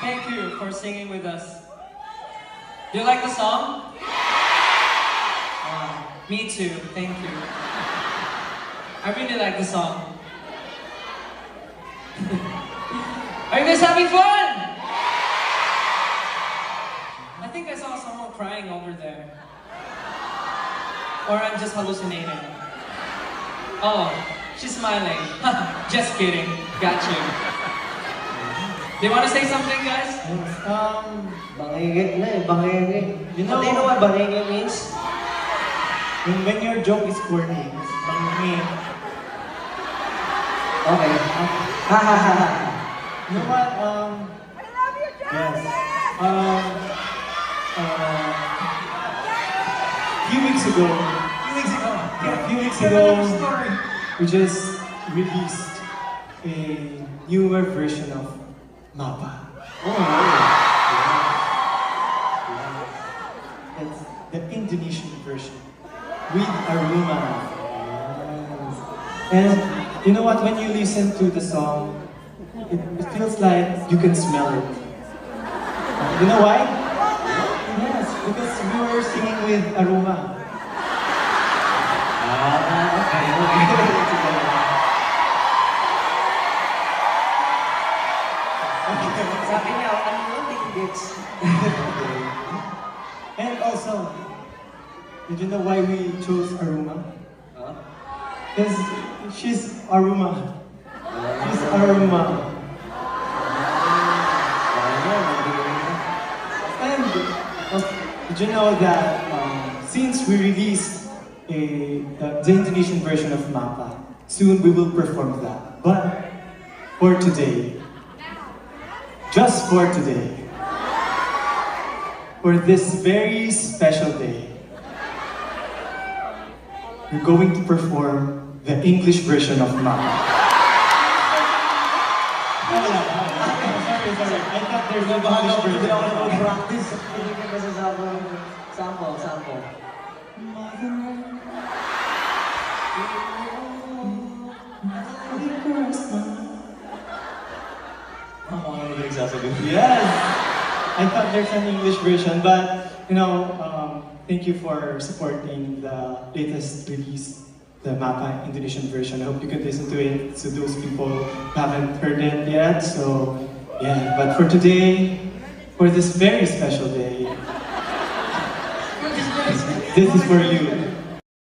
thank you for singing with us. Do you like the song? Uh, me too, thank you. I really like the song. Are you guys having fun? I think I saw someone crying over there. Or I'm just hallucinating. Oh, she's smiling. just kidding. Got you. Do you want to say something, guys? Um, Bangenge na eh, bangenge. You know- Do you know what bangenge means? when, when your joke is corny, it's banging. Okay. Ha ha ha ha. You know what? Um, I love you, yes. Um, uh, few weeks ago, Few weeks ago. Yeah, a few weeks ago. another we just released a newer version of Mapa. It's the Indonesian version with Aruma. And you know what? When you listen to the song, it, it feels like you can smell it. You know why? Yes, because we were singing with Aruma. Ah, okay, okay. Tickets? And also, did you know why we chose Aruma? Huh? Because she's Aruma. She's Aruma. And uh, did you know that um, since we released a, the, the Indonesian version of Mapa, soon we will perform that. But for today, just for today, for this very special day, we're going to perform the English version of Mapa. Sorry, sorry. I thought there's no English Hindi ako version. nag-practice. Hindi ka kasi sample. Sample, sample. Yes! I thought there's an English version, but you know, um, thank you for supporting the latest release, the Mapa Indonesian version. I hope you could listen to it to those people who haven't heard it yet. So, yeah, but for today, for this very special day, this is for you.